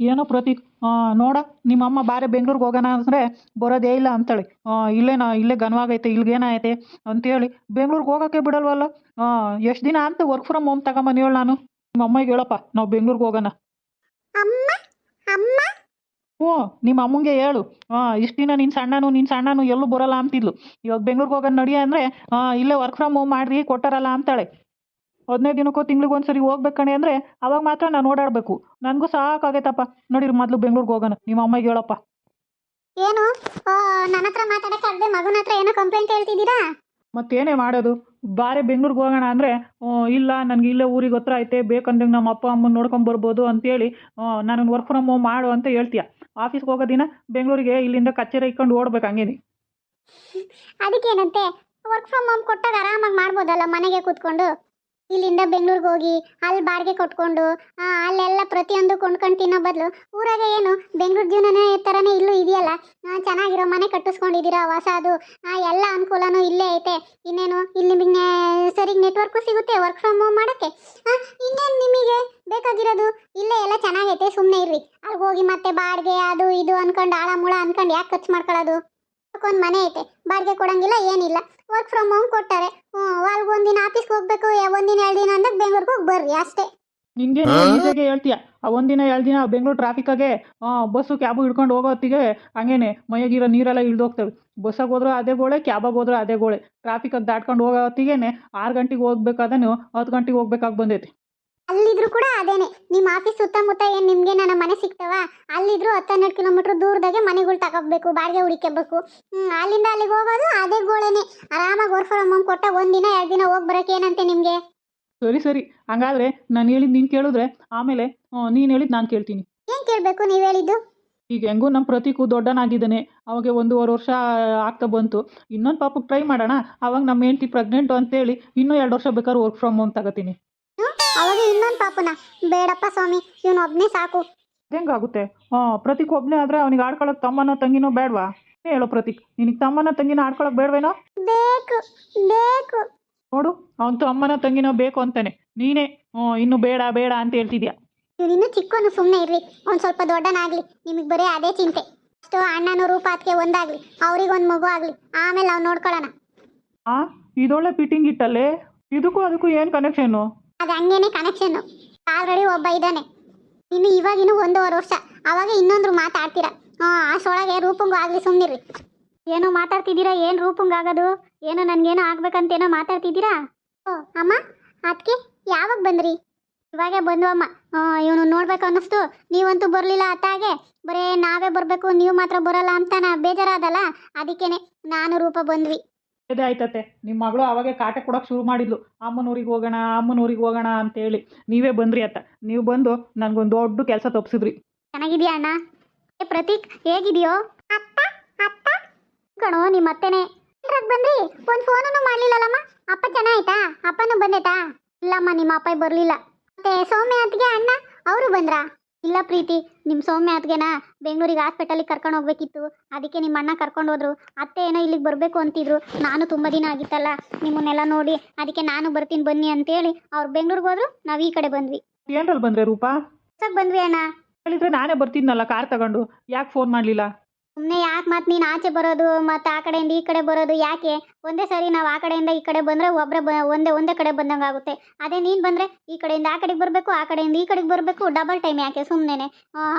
ಏನೋ ಪ್ರತೀಕ್ ನೋಡ ನಿಮ್ಮಮ್ಮ ಬಾರೆ ಬೆಂಗ್ಳೂರಿಗೆ ಹೋಗೋಣ ಅಂದರೆ ಬರೋದೇ ಇಲ್ಲ ಅಂತಾಳೆ. ಇಲ್ಲೇ ನಾ ಇಲ್ಲೇ ಘನವಾಗೈತೆ ಅಂತ ಅಂತೇಳಿ. ಬೆಂಗ್ಳೂರಿಗೆ ಹೋಗೋಕ್ಕೆ ಬಿಡಲ್ವಲ್ಲ? ಎಷ್ಟು ದಿನ ಅಂತ ವರ್ಕ್ ಫ್ರಮ್ ಹೋಮ್ ತಗೊಂಬಂದು ಹೇಳು ನಾನು. ನಿಮ್ಮ ಅಮ್ಮಗೆ ಹೇಳಪ್ಪ ನಾವು ಬೆಂಗ್ಳೂರಿಗೆ ಹೋಗೋಣ. ಹ್ಞೂ ನಿಮ್ಮ ಅಮ್ಮಂಗೆ ಹೇಳು. ಹಾಂ ಇಷ್ಟು ದಿನ ನಿನ್ನ ಸಣ್ಣನು ನಿನ್ನ ಸಣ್ಣನು ಎಲ್ಲೂ ಬರೋಲ್ಲ ಅಂತಿದ್ಲು. ಇವಾಗ ಬೆಂಗ್ಳೂರಿಗೆ ಹೋಗೋಣ ನಡಿ ಅಂದರೆ ಇಲ್ಲೇ ವರ್ಕ್ ಫ್ರಮ್ ಹೋಮ್ ಮಾಡ್ರಿ ಕೊಟ್ಟಾರಲ್ಲ ಅಂತಾಳೆ. ಹದಿನೈದು ದಿನಕ್ಕೋ ತಿಂಗ್ಳಿಗೆ ಒಂದು ಸರಿ ಹೋಗ್ಬೇಕು ಕಣೆ ಅಂದರೆ ಅವಾಗ ಮಾತ್ರ ನಾನು ಓಡಾಡಬೇಕು. ನನಗೂ ಸಾಕಾಗೈತಪ್ಪ. ನೋಡಿರಿ ಮೊದಲು ಬೆಂಗ್ಳೂರಿಗೆ ಹೋಗೋಣ. ನಿಮ್ಮ ಅಮ್ಮಗೆ ಹೇಳಪ್ಪ. ಏನು? ನನ್ನ ಹತ್ರ ಮಾತಾಡಕ್ಕೆ ಆಗದೆ ಮಗನ ಹತ್ರ ಏನೋ ಕಂಪ್ಲೇಂಟ್ ಹೇಳ್ತಿದ್ದೀರಾ? ಮತ್ತೇನೇ ಮಾಡೋದು? ಬಾರೆ ಬೆಂಗ್ಳೂರಿಗೆ ಹೋಗೋಣ ಅಂದರೆ ಇಲ್ಲ ನನಗೆ ಇಲ್ಲೇ ಊರಿಗೆ ಹತ್ರ ಐತೆ ಬೇಕಂದ್ರೆ ನಮ್ಮ ಅಪ್ಪ ಅಮ್ಮನ ನೋಡ್ಕೊಂಡು ಬರ್ಬೋದು ಅಂತೇಳಿ ನಾನು ವರ್ಕ್ ಫ್ರಮ್ ಹೋಮ್ ಮಾಡು ಅಂತ ಹೇಳ್ತೀಯ? ಆಫೀಸ್ಗೆ ಹೋಗೋ ದಿನ ಬೆಂಗಳೂರಿಗೆ ಇಲ್ಲಿಂದ ಕಚೇರಿ ಇಕ್ಕೊಂಡು ಓಡ್ಬೇಕು ಹಂಗೇನಿ. ಅದಕ್ಕೇನಂತೆ? ವರ್ಕ್ ಫ್ರಮ್ ಹೋಮ್ ಕೊಟ್ಟಾಗ ಆರಾಮಾಗಿ ಮಾಡ್ಬೋದಲ್ಲ ಮನೆಗೆ ಕೂತ್ಕೊಂಡು? ಇಲ್ಲಿಂದ ಬೆಂಗಳೂರಿಗೆ ಹೋಗಿ ಅಲ್ಲಿ ಬಾಡಿಗೆ ಕೊಟ್ಕೊಂಡು ಅಲ್ಲೆಲ್ಲ ಪ್ರತಿಯೊಂದು ಕೊಂಡ್ಕೊಂಡು ತಿನ್ನೋ ಬದಲು ಊರಾಗ ಏನು ಬೆಂಗಳೂರು ಜೀವನನೇ ಥರನೇ ಇಲ್ಲೂ ಇದೆಯಲ್ಲ? ಚೆನ್ನಾಗಿರೋ ಮನೆ ಕಟ್ಟಿಸ್ಕೊಂಡಿದ್ದೀರಾ ಹೊಸ ಅದು? ಎಲ್ಲ ಅನುಕೂಲನೂ ಇಲ್ಲೇ ಐತೆ. ಇನ್ನೇನು, ಇಲ್ಲಿ ನಿಮಗೆ ಸರಿಗೆ ನೆಟ್ವರ್ಕು ಸಿಗುತ್ತೆ ವರ್ಕ್ ಫ್ರಮ್ ಹೋಮ್ ಮಾಡೋಕ್ಕೆ? ಇನ್ನೇನು ನಿಮಗೆ ಬೇಕಾಗಿರೋದು? ಇಲ್ಲೇ ಎಲ್ಲ ಚೆನ್ನಾಗೈತೆ ಸುಮ್ಮನೆ ಇರ್ರಿ. ಅಲ್ಲಿಗೆ ಹೋಗಿ ಮತ್ತೆ ಬಾಡಿಗೆ ಅದು ಇದು ಅನ್ಕೊಂಡು ಆಳ ಮೂಳ ಅನ್ಕೊಂಡು ಯಾಕೆ ಖರ್ಚು ಮಾಡ್ಕೊಳ್ಳೋದು ಒಂದು ಮನೆ ಐತೆ. ಬಾಡಿಗೆ ಕೊಡಂಗಿಲ್ಲ ಏನಿಲ್ಲ. ವರ್ಕ್ ಫ್ರಮ್ ಹೋಮ್ ಕೊಟ್ಟಾರೆ. ಅಲ್ಲಿಗೆ ಅಲ್ಗೆ ಒಂದಿನ ಆಫೀಸ್ಗೆ ಹೋಗ್ಬೇಕು ಒಂದಿನ ಎರಡು ದಿನ ಅಂದಾಗ ಬೆಂಗಳೂರಿಗೆ ಹೋಗಿ ಬರ್ರಿ ಅಷ್ಟೇ. ನಿನ್ಗೆ ಈಜಾಗೆ ಹೇಳ್ತೀಯ? ಆ ಒಂದಿನ ಎರಡು ದಿನ ಬೆಂಗಳೂರು ಟ್ರಾಫಿಕ್ಕಾಗೆ ಬಸ್ಸು ಕ್ಯಾಬು ಹಿಡ್ಕೊಂಡು ಹೋಗೋ ಹೊತ್ತಿಗೆ ಹಂಗೇನೆ ಮೈಯಾಗಿರೋ ನೀರೆಲ್ಲ ಇಳ್ದೋಗ್ತವೆ ಬಸ್ಸಾಗ ಹೋದ್ರೂ ಅದೇ ಗೋಳೆ ಕ್ಯಾಬಾಗ ಹೋದ್ರೂ ಅದೇ ಗೋಳೆ. ಟ್ರಾಫಿಕಾಗಿ ದಾಟ್ಕೊಂಡು ಹೋಗೋ ಹೊತ್ತಿಗೆ ಆರು ಗಂಟೆಗೆ ಹೋಗ್ಬೇಕಾದನು ಹತ್ತು ಗಂಟೆಗೆ ಹೋಗ್ಬೇಕಾಗಿ ಬಂದೈತಿ. ಅಲ್ಲಿದ್ರು ಕೂಡ ಅದೇನೆ. ನಿಮ್ಮ ಆಫೀಸ್ ಸುತ್ತಮುತ್ತ ಏನು ನಿಮಗೆ ನನ್ನ ಮನೆ ಸಿಗ್ತಾವ? ಅಲ್ಲಿದ್ರು ಹತ್ತು ಹನ್ನೆರಡು ಕಿಲೋಮೀಟ್ರ್ ದೂರದಾಗೆ ಮನೆಗಳು ತಗೋಬೇಕು ಬಾಡಿಗೆ ಹುಡುಕಬೇಕು ಅಲ್ಲಿಂದ ಅಲ್ಲಿಗೆ ಹೋಗೋದು ಅದೇ ಗೋಳೆನೆ. ಆರಾಮಾಗಿ ವರ್ಕ್ ಫ್ರಮ್ ಹೋಮ್ ಕೊಟ್ಟ ಒಂದಿನ ಎರಡು ದಿನ ಹೋಗಿ ಬರೋಕೆ ಏನಂತೆ ನಿಮಗೆ? ಸರಿ ಸರಿ. ಹಂಗಾದ್ರೆ ನಾನು ಹೇಳಿದ್ದು ನೀನು ಕೇಳಿದ್ರೆ ಆಮೇಲೆ ನೀನು ಹೇಳಿದ್ದು ನಾನು ಕೇಳ್ತೀನಿ. ಏನು ಕೇಳಬೇಕು ನೀವು ಹೇಳಿದ್ದು? ಈಗ ಹೆಂಗೂ ನಮ್ಮ ಪ್ರತೀಕು ದೊಡ್ಡನಾಗಿದ್ದಾನೆ. ಅವಾಗ ಒಂದೂವರೆ ವರ್ಷ ಆಗ್ತಾ ಬಂತು. ಇನ್ನೊಂದು ಪಾಪಕ್ಕೆ ಟ್ರೈ ಮಾಡೋಣ. ಅವಾಗ ನಮ್ಮ ಹೆಂಡ್ತಿ ಪ್ರೆಗ್ನೆಂಟು ಅಂತೇಳಿ ಇನ್ನೂ ಎರಡು ವರ್ಷ ಬೇಕಾದ್ರೆ ವರ್ಕ್ ಫ್ರಮ್ ಹೋಮ್ ತಗೋತೀನಿ. ಅವಾಗ ಇನ್ನೊಂದು ಪಾಪನ. ಬೇಡಪ್ಪ ಸ್ವಾಮಿ ಇವನು ಒಬ್ನೇ ಸಾಕು. ಹೆಂಗಾಗುತ್ತೆ? ಹಾ ಪ್ರತೀಕ್ ಒಬ್ನೇ ಆದ್ರೆ ಅವನಿಗೆ ಆಡ್ಕೊಳಕ್ ತಮ್ಮನೋ ತಂಗಿನೋ ಬೇಡವಾ? ಹೇಳೋ ಪ್ರತೀಕ್ ನಿನಗ್ ತಮ್ಮನ ತಂಗಿನ ಆಡ್ಕೊಳಕ್ ಬೇಡವೇನೋ? ಬೇಕು ಬೇಕು. ನೋಡು ಅವನ್ ತಮ್ಮನ ತಂಗಿನೋ ಬೇಕು ಅಂತಾನೆ. ನೀನೇ ಹ್ಮ್, ಇನ್ನು ಬೇಡ ಬೇಡ ಅಂತ ಹೇಳ್ತಿದ್ಯಾ? ಇವನಿನ್ನು ಚಿಕ್ಕವನು ಸುಮ್ಮನೆ ಇರ್ಲಿ ಒಂದು ಸ್ವಲ್ಪ ದೊಡ್ಡನಾಗ್ಲಿ ನಿಮಗೆ ಬರೀ ಅದೇ ಚಿಂತೆ. ಅಷ್ಟು ಅಣ್ಣನ ರೂಪ ಅದಕ್ಕೆ ಒಂದಾಗ್ಲಿ ಅವ್ರಿಗೆ ಒಂದು ಮಗು ಆಗ್ಲಿ ಆಮೇಲೆ ಅವ್ನು ನೋಡ್ಕೊಳ್ಳೋಣ ಆ ಇದೊಳ್ಳೆ ಫಿಟ್ಟಿಂಗ್ ಇಟ್ಟಲ್ಲೇ? ಇದಕ್ಕೂ ಅದಕ್ಕೂ ಏನು ಕನೆಕ್ಷನ್ನು ಅದು ಹಂಗೇನೆ ಕನೆಕ್ಷನ್ನು ಆಲ್ರೆಡಿ ಒಬ್ಬ ಇದ್ದಾನೆ. ಇನ್ನು ಇವಾಗಿನೂ ಒಂದೂವರೆ ವರ್ಷ. ಅವಾಗ ಇನ್ನೊಂದ್ರು ಮಾತಾಡ್ತೀರಾ. ಹಾಂ ಅಷ್ಟೊಳಗೆ ರೂಪಂಗೂ ಆಗಲಿ ಸುಮ್ಮನಿರಿ ಏನೋ ಮಾತಾಡ್ತಿದ್ದೀರಾ? ಏನು ರೂಪಂಗ್ ಆಗೋದು? ಏನೋ ನನಗೇನೋ ಆಗ್ಬೇಕಂತೇನೋ ಮಾತಾಡ್ತಿದ್ದೀರಾ? ಓ, ಅಮ್ಮ ಅದಕ್ಕೆ ಯಾವಾಗ ಬಂದ್ರಿ? ಇವಾಗೆ ಬಂದು ಅಮ್ಮ. ಇವನು ನೋಡ್ಬೇಕು ಅನ್ನಿಸ್ತು. ನೀವಂತೂ ಬರಲಿಲ್ಲ ಅತ್ತಾಗೆ ಬರೇ ನಾವೇ ಬರಬೇಕು, ನೀವು ಮಾತ್ರ ಬರೋಲ್ಲ ಅಂತ ನಾ ಬೇಜಾರಾದಲ್ಲ. ಅದಕ್ಕೇನೆ ನಾನು ರೂಪ ಬಂದ್ವಿ. ಇದೇ ಆಯ್ತತೆ ನಿಮ್ಮ ಮಗಳು ಅವಾಗೆ ಕಾಟ ಕೊಡೋಕೆ ಶುರು ಮಾಡಿದ್ಲು. ಅಮ್ಮನೂರಿಗೆ ಹೋಗೋಣ ಅಮ್ಮನೂರಿಗೆ ಹೋಗೋಣ ಅಂತೇಳಿ. ನೀವೇ ಬಂದ್ರಿ ಅತ್ತ. ನೀವು ಬಂದು ನನಗೊಂದು ದೊಡ್ಡ ಕೆಲಸ ತಪ್ಪಿಸಿದ್ರಿ ಚೆನ್ನಾಗಿದ್ಯಾ ಅಣ್ಣ? ಏ ಪ್ರತೀಕ್, ಹೇಗಿದೆಯೋ? ಅಪ್ಪ ಅಪ್ಪ? ಕಣೋ ನಿಮ್ಮ ಅತ್ತೆನೇ. ಬಂದ್ರಿ? ಒಂದು ಫೋನನ್ನು ಮಾಡ್ಲಿಲ್ಲಲ್ಲಮ್ಮ? ಅಪ್ಪ ಚೆನ್ನಾಯ್ತಾ ಅಪ್ಪನೂ ಬಂದೈತಾ? ಇಲ್ಲಮ್ಮ ನಿಮ್ಮ ಅಪ್ಪ ಬರಲಿಲ್ಲ. ಮತ್ತೆ ಸೌಮ್ಯ ಅತ್ತಿಗೆ ಅಣ್ಣ, ಅವರು ಬಂದ್ರಾ? ಇಲ್ಲ ಪ್ರೀತಿ ನಿಮ್ಮ ಸೌಮ್ಯ ಅತ್ತಿಗೆನ ಬೆಂಗಳೂರಿಗೆ ಹಾಸ್ಪಿಟಲಿಗೆ ಕರ್ಕೊಂಡು ಹೋಗ್ಬೇಕಿತ್ತು. ಅದಕ್ಕೆ ನಿಮ್ಮ ಅಣ್ಣ ಕರ್ಕೊಂಡು ಹೋದ್ರು. ಅತ್ತೆ ಏನೋ ಇಲ್ಲಿಗೆ ಬರಬೇಕು ಅಂತಿದ್ರು. ನಾನು ತುಂಬ ದಿನ ಆಗಿತ್ತಲ್ಲ ನಿಮ್ಮನ್ನೆಲ್ಲ ನೋಡಿ ಅದಕ್ಕೆ ನಾನು ಬರ್ತೀನಿ ಬನ್ನಿ ಅಂತೇಳಿ ಅವ್ರು ಬೆಂಗಳೂರಿಗೆ ಹೋದ್ರು ನಾವು ಈ ಕಡೆ ಬಂದ್ವಿ. ಏನ್ರಲ್ಲಿ ಬಂದ್ರೆ ರೂಪಾ? ಬಂದ್ವಿ ಅಣ್ಣ. ಹೇಳಿದ್ರೆ ನಾನೇ ಬರ್ತಿದ್ನಲ್ಲ ಕಾರ್ ತಗೊಂಡು. ಯಾಕೆ ಫೋನ್ ಮಾಡಲಿಲ್ಲ? ಸುಮ್ಮನೆ ಯಾಕೆ ಮತ್ತೆ ನೀನು ಆಚೆ ಬರೋದು ಮತ್ತು ಆ ಕಡೆಯಿಂದ ಈ ಕಡೆ ಬರೋದು, ಯಾಕೆ? ಒಂದೇ ಸರಿ ನಾವು ಆ ಕಡೆಯಿಂದ ಈ ಕಡೆ ಬಂದರೆ ಒಬ್ಬರ ಬ, ಒಂದೇ ಒಂದೇ ಕಡೆ ಬಂದಂಗೆ ಆಗುತ್ತೆ. ಅದೇ ನೀನು ಬಂದರೆ ಈ ಕಡೆಯಿಂದ ಆ ಕಡೆಗೆ ಬರಬೇಕು, ಆ ಕಡೆಯಿಂದ ಈ ಕಡೆಗೆ ಬರಬೇಕು ಡಬಲ್ ಟೈಮ್ ಯಾಕೆ ಸುಮ್ಮನೆ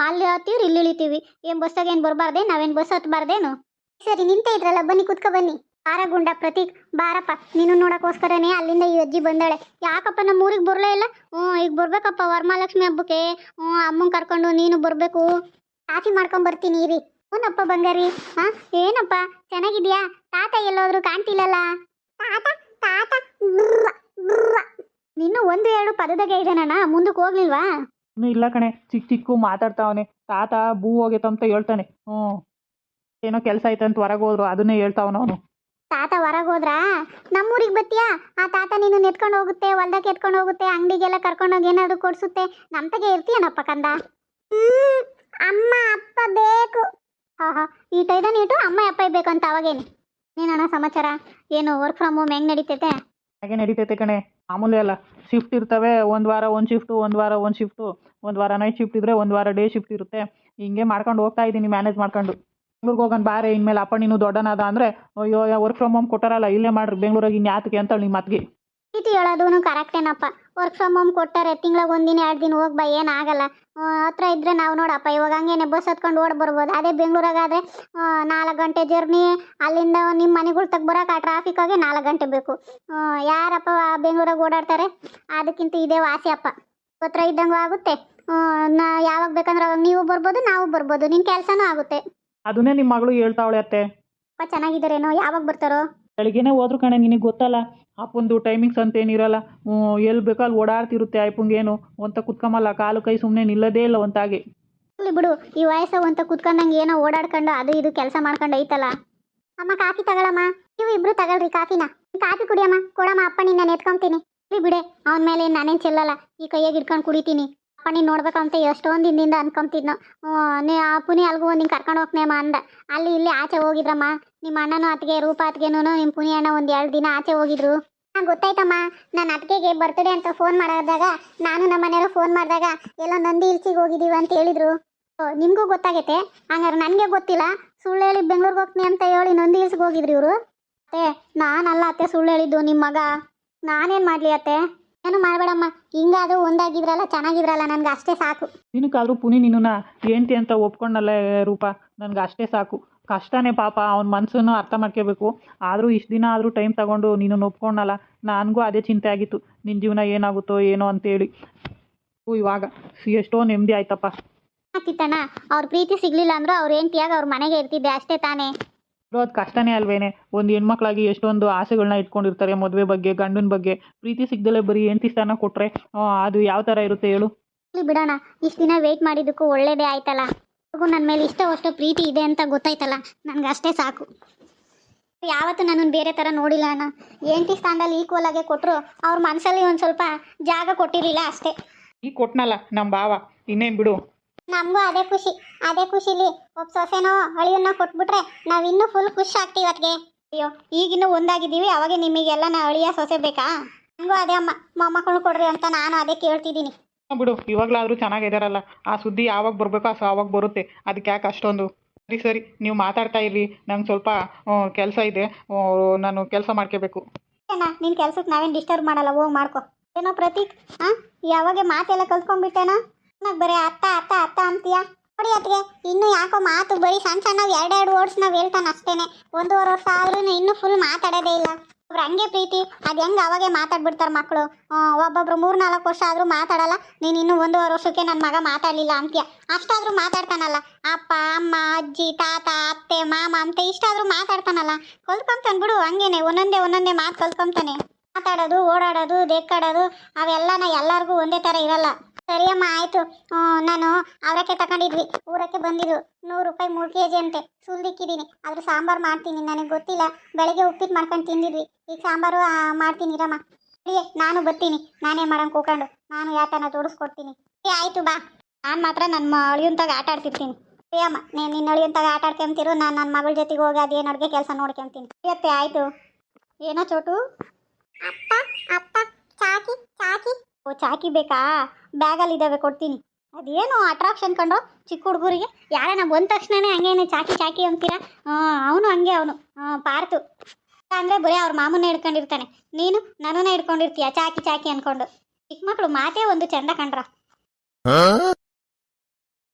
ಅಲ್ಲಿ ಹತ್ತೀವ್ರಿ ಇಲ್ಲಿ ಇಳಿತೀವಿ. ಏನು ಬಸ್ಸಾಗ ಏನು ಬರಬಾರ್ದೆ, ನಾವೇನು ಬಸ್ ಹತ್ತಬಾರ್ದೇನು ಸರಿ, ನಿಂತೇ ಇದ್ರಲ್ಲ, ಬನ್ನಿ, ಕುತ್ಕೊ, ಬನ್ನಿ. ಬಾರಗುಂಡ, ಪ್ರತೀಕ್, ಬಾರಪ್ಪ, ನೀನು ನೋಡೋಕ್ಕೋಸ್ಕರನೇ ಅಲ್ಲಿಂದ ಈ ಅಜ್ಜಿ ಬಂದಾಳೆ. ಯಾಕಪ್ಪ ನಮ್ಮ ಊರಿಗೆ ಬರಲೇ ಇಲ್ಲ? ಹ್ಞೂ, ಈಗ ಬರಬೇಕಪ್ಪ ವರಮಹಾಲಕ್ಷ್ಮಿ ಹಬ್ಬಕ್ಕೆ. ಹ್ಞೂ ಅಮ್ಮಂಗೆ ಕರ್ಕೊಂಡು ನೀನು ಬರಬೇಕು. ಕಾಫಿ ಮಾಡ್ಕೊಂಬರ್ತೀನಿ ಇರಿ. ಹ್ಞೂನಪ್ಪ ಬಂಗಾರಿ. ಹಾ ಏನಪ್ಪ? ಚೆನ್ನಾಗಿದ್ಯಾ? ತಾತ ಎಲ್ಲೋದ್ರು ಕಾಣ್ತಿಲ್ಲಲ್ಲ? ತಾತ ತಾತ ನಿನ್ನ ಬ್ರ. ನಿನ್ನೂ ಒಂದು ಎರಡು ಪದದಾಗೆ ಇದ್ದಾನಣ್ಣ ಮುಂದಕ್ಕೆ ಹೋಗ್ಲಿಲ್ವಾ? ಇನ್ನು ಇಲ್ಲ ಕಣೆ ಚಿಕ್ಕ ಚಿಕ್ಕ ಮಾತಾಡ್ತಾವನೆ. ತಾತ ಬೂ ಹೋಗೈತಂತ ಹೇಳ್ತಾನೆ. ಹ್ಞೂ. ಏನೋ ಕೆಲಸ ಐತಂತ ಹೊರಗೆ ಹೋದ್ರು ಅದನ್ನೇ ಹೇಳ್ತಾವನ ಅವನು. ತಾತ ಹೊರಗೆ ಹೋದ್ರಾ? ನಮ್ಮೂರಿಗೆ ಬತ್ತೀಯಾ? ಆ ತಾತ ನೀನು ನೆತ್ಕೊಂಡು ಹೋಗುತ್ತೆ ಹೊಲ್ದಕ್ಕೆ ಎತ್ಕೊಂಡು ಹೋಗುತ್ತೆ ಅಂಗಡಿಗೆಲ್ಲ ಕರ್ಕೊಂಡೋಗಿ ಏನಾದ್ರು ಕೊಡ್ಸುತ್ತೆ. ನಮ್ಮ ತಗೆ ಇರ್ತೀಯನಪ್ಪ ಕಂದ? ಅಮ್ಮ ಅಪ್ಪ ಬೇಕು. ಈ ಟೈದ ನೀಟು ಅಮ್ಮ ಅಪ್ಪ ಬೇಕಂತ ಅವಾಗೇನೆ. ನೀನಣ್ಣ ಸಮಾಚಾರ, ಏನು ವರ್ಕ್ ಫ್ರಮ್ ಹೋಮ್ ಹೆಂಗ್ ನಡೀತೈತೆ? ಹಾಗೆ ನಡೀತೈತೆ ಕಣೆ. ಮಾಮೂಲಿ ಅಲ್ಲ ಶಿಫ್ಟ್ ಇರ್ತವೆ, ಒಂದು ವಾರ ಒಂದು ಶಿಫ್ಟು ಒಂದು ವಾರ ಒಂದು ಶಿಫ್ಟು ಒಂದು ವಾರ ನೈಟ್ ಶಿಫ್ಟ್ ಇದ್ದರೆ ಒಂದು ವಾರ ಡೇ ಶಿಫ್ಟ್ ಇರುತ್ತೆ. ಹಿಂಗೆ ಮಾಡ್ಕೊಂಡು ಹೋಗ್ತಾ ಇದ್ದೀನಿ ಮ್ಯಾನೇಜ್ ಮಾಡ್ಕೊಂಡು. ಬೆಂಗ್ಳೂರ್ಗೆ ಹೋಗೋಣ ಬಾರೆ, ಇನ್ಮೇಲೆ ಅಪ್ಪ ನೀನು ದೊಡ್ಡನಾದ ಅಂದರೆ, ಅಯ್ಯೋ ವರ್ಕ್ ಫ್ರಮ್ ಹೋಮ್ ಕೊಟ್ಟಾರಲ್ಲ, ಇಲ್ಲೇ ಮಾಡ್ರಿ, ಬೆಂಗಳೂರಾಗ ಇನ್ಯಾತಕ್ಕೆ ಅಂತ ನಿಮ್ಮ ಮಾತಿಗೆ. ಪ್ರೀತಿ ಹೇಳೋದು ಕರೆಕ್ಟೇನಪ್ಪ ವರ್ಕ್ ಫ್ರಮ್ ಹೋಮ್ ಕೊಟ್ಟಾರೆ ತಿಂಗ್ಳಿಗೆ ಒಂದಿನ ಎರಡು ದಿನ ಹೋಗಿ ಬಾ ಏನಾಗಲ್ಲ ಹತ್ರ ಇದ್ರೆ ನಾವು ನೋಡಪ್ಪ ಇವಾಗ ಹಂಗೇನೆ ಬಸ್ ಹತ್ಕೊಂಡು ಓಡ್ ಬರ್ಬೋದು. ಅದೇ ಬೆಂಗಳೂರಾಗಾದರೆ ನಾಲ್ಕು ಗಂಟೆ ಜರ್ನಿ ಅಲ್ಲಿಂದ ನಿಮ್ಮ ಮನೆಗಳು ತಗ ಬರೋಕೆ ಆ ಟ್ರಾಫಿಕ್ಕಾಗೆ ನಾಲ್ಕು ಗಂಟೆ ಬೇಕು. ಯಾರಪ್ಪ ಬೆಂಗಳೂರಾಗ ಓಡಾಡ್ತಾರೆ? ಅದಕ್ಕಿಂತ ಇದೇ ವಾಸಿ ಅಪ್ಪ. ಹತ್ರ ಇದ್ದಂಗೂ ಆಗುತ್ತೆ. ನಾ ಯಾವಾಗ ಬೇಕಂದ್ರೆ ಅವಾಗ ನೀವು ಬರ್ಬೋದು ನಾವು ಬರ್ಬೋದು. ನಿನ್ನ ಕೆಲಸನೂ ಆಗುತ್ತೆ. ಅದನ್ನೇ ನಿಮ್ಮ ಮಗಳು ಹೇಳ್ತಾವಳೆ ಅತ್ತೆ. ಅಪ್ಪ ಚೆನ್ನಾಗಿದ್ದಾರೇನೋ? ಯಾವಾಗ ಬರ್ತಾರೋ? ಬೆಳಿಗ್ಗೆನೇ ಹೋದ್ರು ಕಣೆ ನಿನಗೆ ಗೊತ್ತಲ್ಲ? ಅಪ್ಪಂದು ಟೈಮಿಂಗ್ಸ್ ಅಂತ ಏನಿರಲ್ಲ ಎಲ್ಲಿ ಬೇಕೋ ಅಲ್ಲಿ ಓಡಾಡ್ತಿರುತ್ತೆ ಅಪ್ಪಂಗೇನು ಒಂತ ಕುತ್ಕೊಂಬಲ್ಲ, ಕಾಲು ಕೈ ಸುಮ್ಮನೆ ನಿಲ್ಲದೇ ಇಲ್ಲ ಒಂತಾಗೆ ಬಿಡು, ಈ ವಯಸ್ಸು ಅಂತ ಕುತ್ಕೊಂಡಂಗೆ ಏನೋ ಓಡಾಡ್ಕೊಂಡು ಅದು ಇದು ಕೆಲಸ ಮಾಡ್ಕೊಂಡು ಐತಲ್ಲ. ಅಮ್ಮ, ಕಾಫಿ ತಗೊಳಮ್ಮ. ನೀವು ಇಬ್ರು ತಗೊಳ್ರಿ ಕಾಫಿನ. ಕಾಫಿ ಕುಡಿಯಮ್ಮ. ಕೊಡಮ್ಮ ಅಪ್ಪ ನಿನ್ನ ನೆತ್ಕೊಂತೀನಿ. ಇಲ್ಲಿ ಬಿಡೆ, ಅವನ ಮೇಲೆ ನಾನೇನು ಚೆಲ್ಲಲ್ಲ. ಈ ಕೈಯಾಗಿ ಇಟ್ಕೊಂಡು ಕುಡಿತೀನಿ. ಅಪ್ಪ ನೀನು ನೋಡ್ಬೇಕಂತ ಎಷ್ಟೊಂದು ದಿನದಿಂದ ಅನ್ಕೊಂತಿದ್ನು. ನೀ ಪುನಿ ಅಲ್ಗೂ ಒಂದು ಕರ್ಕೊಂಡು ಹೋಗ್ನೇಮ್ಮ ಅಂದ. ಅಲ್ಲಿ ಇಲ್ಲಿ ಆಚೆ ಹೋಗಿದ್ರಮ್ಮ. ನಿಮ್ಮ ಅಣ್ಣನೂ ಅತ್ತಿಗೆ ರೂಪ ಅತ್ತಿಗೆನೂ ನಿಮ್ಮ ಪುನಿ ಅಣ್ಣ ಒಂದು ಎರಡು ದಿನ ಆಚೆ ಹೋಗಿದ್ರು. ಹಾಂ ಗೊತ್ತಾಯ್ತಮ್ಮ. ನನ್ನ ಅತ್ತಿಗೆಗೆ ಬರ್ತಡೇ ಅಂತ ಫೋನ್ ಮಾಡಿದಾಗ ನಾನು ನಮ್ಮ ಮನೆಯವರು ಫೋನ್ ಮಾಡಿದಾಗ ಎಲ್ಲ ನಂದಿ ಇಲ್ಸಿಗೆ ಹೋಗಿದ್ದೀವಿ ಅಂತ ಹೇಳಿದ್ರು. ಓ, ನಿಮ್ಗೂ ಗೊತ್ತಾಗೈತೆ? ಹಂಗಾರೆ ನನಗೆ ಗೊತ್ತಿಲ್ಲ. ಸುಳ್ಳು ಹೇಳಿ ಬೆಂಗ್ಳೂರಿಗೆ ಹೋಗ್ತೀನಿ ಅಂತ ಹೇಳಿ ನಂದಿ ಇಲ್ಸಿಗೆ ಹೋಗಿದ್ರು ಇವರು. ಅತ್ತೆ ನಾನಲ್ಲ ಅತ್ತೆ ಸುಳ್ಳು ಹೇಳಿದ್ದು ನಿಮ್ಮ ಮಗ. ನಾನೇನು ಮಾಡಲಿ ಅತ್ತೆ? ಏನು ಮಾಡಬೇಡಮ್ಮ ಹಿಂಗಾದ್ರೂ ಒಂದಾಗಿದ್ರಲ್ಲ ಚೆನ್ನಾಗಿದ್ರಲ್ಲ ನನ್ಗೆ ಅಷ್ಟೇ ಸಾಕು. ನಿನಗಾದ್ರೂ ಪುನಿ ನಿನ್ನ ಹೆಂಡ್ತಿ ಅಂತ ಒಪ್ಕೊಂಡಲ್ಲ ರೂಪ ನನ್ಗೆ ಅಷ್ಟೇ ಸಾಕು. ಕಷ್ಟನೇ ಪಾಪ ಅವ್ನ ಮನಸ್ಸನ್ನು ಅರ್ಥ ಮಾಡ್ಕೋಬೇಕು ಆದರೂ ಇಷ್ಟು ದಿನ ಆದರೂ ಟೈಮ್ ತಗೊಂಡು ನೀನು ಒಪ್ಕೊಂಡಲ್ಲ ನನಗೂ ಅದೇ ಚಿಂತೆ ಆಗಿತ್ತು. ನಿನ್ನ ಜೀವನ ಏನಾಗುತ್ತೋ ಏನೋ ಅಂತೇಳಿ. ಓ ಇವಾಗ ಎಷ್ಟೋ ನೆಮ್ಮದಿ ಆಯ್ತಪ್ಪ. ಕಿತ್ತಣ್ಣ ಅವ್ರ ಪ್ರೀತಿ ಸಿಗ್ಲಿಲ್ಲ ಅಂದ್ರೆ ಅವ್ರ ಹೆಂಡ್ತಿಯಾಗ ಅವ್ರ ಮನೆಗೆ ಇರ್ತಿದ್ದೆ ಅಷ್ಟೇ ತಾನೇ. ಇರೋದು ಕಷ್ಟನೇ ಅಲ್ವೇನೆ? ಒಂದು ಹೆಣ್ಮಕ್ಳಾಗಿ ಎಷ್ಟೊಂದು ಆಸೆಗಳನ್ನ ಇಟ್ಕೊಂಡಿರ್ತಾರೆ ಮದುವೆ ಬಗ್ಗೆ ಗಂಡನ ಬಗ್ಗೆ. ಪ್ರೀತಿ ಸಿಗ್ದಲೇ ಬರೀ ಎಂಟಿ ಸ್ಥಾನ ಕೊಟ್ಟರೆ ಅದು ಯಾವ ಥರ ಇರುತ್ತೆ ಹೇಳು? ಇಲ್ಲಿ ಬಿಡೋಣ. ಇಷ್ಟು ದಿನ ವೆಯ್ಟ್ ಮಾಡಿದ್ದಕ್ಕೂ ಒಳ್ಳೇದೇ ಆಯ್ತಲ್ಲ? ಅವ್ರಿಗೂ ನನ್ನ ಮೇಲೆ ಇಷ್ಟ ಅಷ್ಟು ಪ್ರೀತಿ ಇದೆ ಅಂತ ಗೊತ್ತಾಯ್ತಲ್ಲ? ನನಗೆ ಅಷ್ಟೇ ಸಾಕು. ಯಾವತ್ತೂ ನನ್ನನ್ನು ಬೇರೆ ಥರ ನೋಡಿಲ್ಲ ಅಣ್ಣ. ಹೆಂಡತಿ ಸ್ಥಾನದಲ್ಲಿ ಈಕ್ವಲ್ ಆಗಿ ಕೊಟ್ಟರು ಅವ್ರ ಮನಸ್ಸಲ್ಲಿ ಒಂದು ಸ್ವಲ್ಪ ಜಾಗ ಕೊಟ್ಟಿರಲಿಲ್ಲ ಅಷ್ಟೇ. ಈಗ ಕೊಟ್ನಲ್ಲ ನಮ್ಮ ಭಾವ. ಇನ್ನೇನು ಬಿಡು? ನಮಗೂ ಅದೇ ಖುಷಿ ಅದೇ ಖುಷಿಲಿ ಒಬ್ಬ ಸೊಸೆನೋ ಅಳಿಯನ್ನ ಕೊಟ್ಬಿಟ್ರೆ ನಾವು ಇನ್ನೂ ಫುಲ್ ಖುಷಿ ಆಗ್ತೀವಿ ಅದಕ್ಕೆ ಅಯ್ಯೋ ಈಗಿನ್ನೂ ಒಂದಾಗಿದ್ದೀವಿ ಅವಾಗ ನಿಮಗೆಲ್ಲ ನಾ ಅಳಿಯ ಸೊಸೆ ಬೇಕಾ? ನನಗೂ ಅದೇ ಅಮ್ಮ ಮೊಮ್ಮಕ್ಕಳು ಕೊಡ್ರಿ ಅಂತ ನಾನು ಅದೇ ಕೇಳ್ತಿದ್ದೀನಿ. ಬಿಡು ಇವಾಗಲಾದರೂ ಚೆನ್ನಾಗಿದ್ದಾರಲ್ಲ ಆ ಸುದ್ದಿ ಯಾವಾಗ ಬರಬೇಕೋ ಆ ಅವಾಗ ಬರುತ್ತೆ ಅದಕ್ಕೆ ಯಾಕೆ ಅಷ್ಟೊಂದು? ಸರಿ ಸರಿ ನೀವು ಮಾತಾಡ್ತಾ ಇರ್ರಿ ನಂಗೆ ಸ್ವಲ್ಪ ಕೆಲಸ ಇದೆ ನಾನು ಕೆಲಸ ಮಾಡ್ಕೋಬೇಕು. ಅಣ್ಣ ನಿನ್ನ ಕೆಲ್ಸಕ್ಕೆ ನಾವೇನು ಡಿಸ್ಟರ್ಬ್ ಮಾಡಲ್ಲ ಹೋಗಿ ಮಾಡ್ಕೊ. ಏನೋ ಪ್ರತೀಕ್ ಹಾಂ ಯಾವಾಗ ಮಾತೆಲ್ಲ ಕಲ್ತ್ಕೊಂಡ್ಬಿಟ್ಟೇನೋ? ನಾಗ ಬರೀ ಅತ್ತ ಅತ್ತ ಅತ್ತ ಅಂತೀಯ? ನೋಡಿ ಇನ್ನು ಯಾಕೋ ಮಾತು ಬರೀ ಸಣ್ಣ ಸಣ್ಣ ಎರಡೆರಡು ವರ್ಡ್ಸ್ ನಾವು ಹೇಳ್ತಾನೆ ಅಷ್ಟೇನೆ. ಒಂದೂವರೆ ವರ್ಷ ಆದ್ರೂ ಇನ್ನೂ ಫುಲ್ ಮಾತಾಡೋದೇ ಇಲ್ಲ. ಒಬ್ರು ಹಂಗೆ ಪ್ರೀತಿ, ಅದು ಹೆಂಗೆ ಅವಾಗೆ ಮಾತಾಡ್ಬಿಡ್ತಾರೆ ಮಕ್ಕಳು ಒಬ್ಬೊಬ್ರು ಮೂರು ನಾಲ್ಕು ವರ್ಷ ಆದರೂ ಮಾತಾಡಲ್ಲ, ನೀನು ಇನ್ನೂ ಒಂದೂವರೆ ವರ್ಷಕ್ಕೆ ನನ್ನ ಮಗ ಮಾತಾಡಲಿಲ್ಲ ಅಂತೀಯ. ಅಷ್ಟಾದರೂ ಮಾತಾಡ್ತಾನಲ್ಲ. ಅಪ್ಪ, ಅಮ್ಮ, ಅಜ್ಜಿ, ತಾತ, ಅತ್ತೆ, ಮಾಮ ಅಂತ ಇಷ್ಟಾದರೂ ಮಾತಾಡ್ತಾನಲ್ಲ. ಕಲ್ತ್ಕೊಂತಾನೆ ಬಿಡು, ಹಂಗೇನೆ, ಒಂದೊಂದೇ ಒಂದೊಂದೇ ಮಾತು ಕಲ್ತ್ಕೊಂತಾನೆ. ಮಾತಾಡೋದು, ಓಡಾಡೋದು ದೇಕ್ಕಾಡೋದು ಅವೆಲ್ಲನ ಎಲ್ಲರಿಗೂ ಒಂದೇ ಥರ ಇರಲ್ಲ. ಸರಿಯಮ್ಮ, ಆಯಿತು. ನಾನು ಅವರಕ್ಕೆ ತಗೊಂಡಿದ್ವಿ ಊರಕ್ಕೆ ಬಂದಿದ್ದು ನೂರು ರೂಪಾಯಿ ಮೂರು ಕೆ ಜಿ ಅಂತೆ. ಸುಲ್ದಿಕ್ಕಿದ್ದೀನಿ. ಅದ್ರ ಸಾಂಬಾರು ಮಾಡ್ತೀನಿ. ನನಗೆ ಗೊತ್ತಿಲ್ಲ. ಬೆಳಗ್ಗೆ ಉಪ್ಪಿಟ್ಟು ಮಾಡ್ಕೊಂಡು ತಿಂದಿದ್ವಿ. ಈಗ ಸಾಂಬಾರು ಮಾಡ್ತೀನಿರಮ್ಮ ಮಾಡ್ತೀನಿ ರಮ್ಮ. ಸರಿ ನಾನು ಬರ್ತೀನಿ. ನಾನೇ ಮಾಡಂಗೆ ಕೂಕೊಂಡು. ನಾನು ಯಾತನ ತೋಡಿಸ್ಕೊಡ್ತೀನಿ. ಏ, ಆಯಿತು, ಬಾ. ನಾನು ಮಾತ್ರ ನನ್ನ ಅಳಿಯಂತಾಗ ಆಟ ಆಡ್ತಿರ್ತೀನಿ. ಅಮ್ಮ ನೀನು ನಿನ್ನ ಅಳಿಯಂತಾಗ ಆಟ ಆಡ್ಕೊಂತಿರು ನಾನು ನನ್ನ ಮಗಳ ಜೊತೆಗೆ ಹೋಗಿ ಅದೇನು ಅಡುಗೆ ಕೆಲಸ ನೋಡ್ಕೊಂತೀನಿ ಸರಿಯತ್ತೆ, ಆಯಿತು. ಏನೋ ಚೋಟು? ಅಪ್ಪ ಅಪ್ಪ, ಚಾಕಿ ಚಾಕಿ. ಓ, ಚಾಕಿ ಬೇಕಾ? ಬ್ಯಾಗಲ್ಲಿ ಇದ್ದಾವೆ, ಕೊಡ್ತೀನಿ. ಅದೇನು ಅಟ್ರಾಕ್ಷನ್ ಕಂಡು ಚಿಕ್ಕ ಹುಡುಗರಿಗೆ? ಯಾರನ್ನ ಬಂದ ತಕ್ಷಣನೇ ಹಂಗೇನೆ ಚಾಕಿ ಚಾಕಿ ಅಂತೀರಾ? ಅವನು ಹಂಗೆ ಅವನು. ಪಾರ್ತು. ಅಂದರೆ ಬರೀ ಅವ್ರ ಮಾಮೂನ ಹಿಡ್ಕೊಂಡಿರ್ತಾನೆ. ನೀನು ನನ್ನನ್ನ ಹಿಡ್ಕೊಂಡಿರ್ತೀಯ? ಚಾಕಿ ಚಾಕಿ ಅನ್ಕೊಂಡು. ಚಿಕ್ಕ ಮಕ್ಕಳು ಮಾತೇ ಒಂದು ಚಂದ ಕಂಡ್ರ.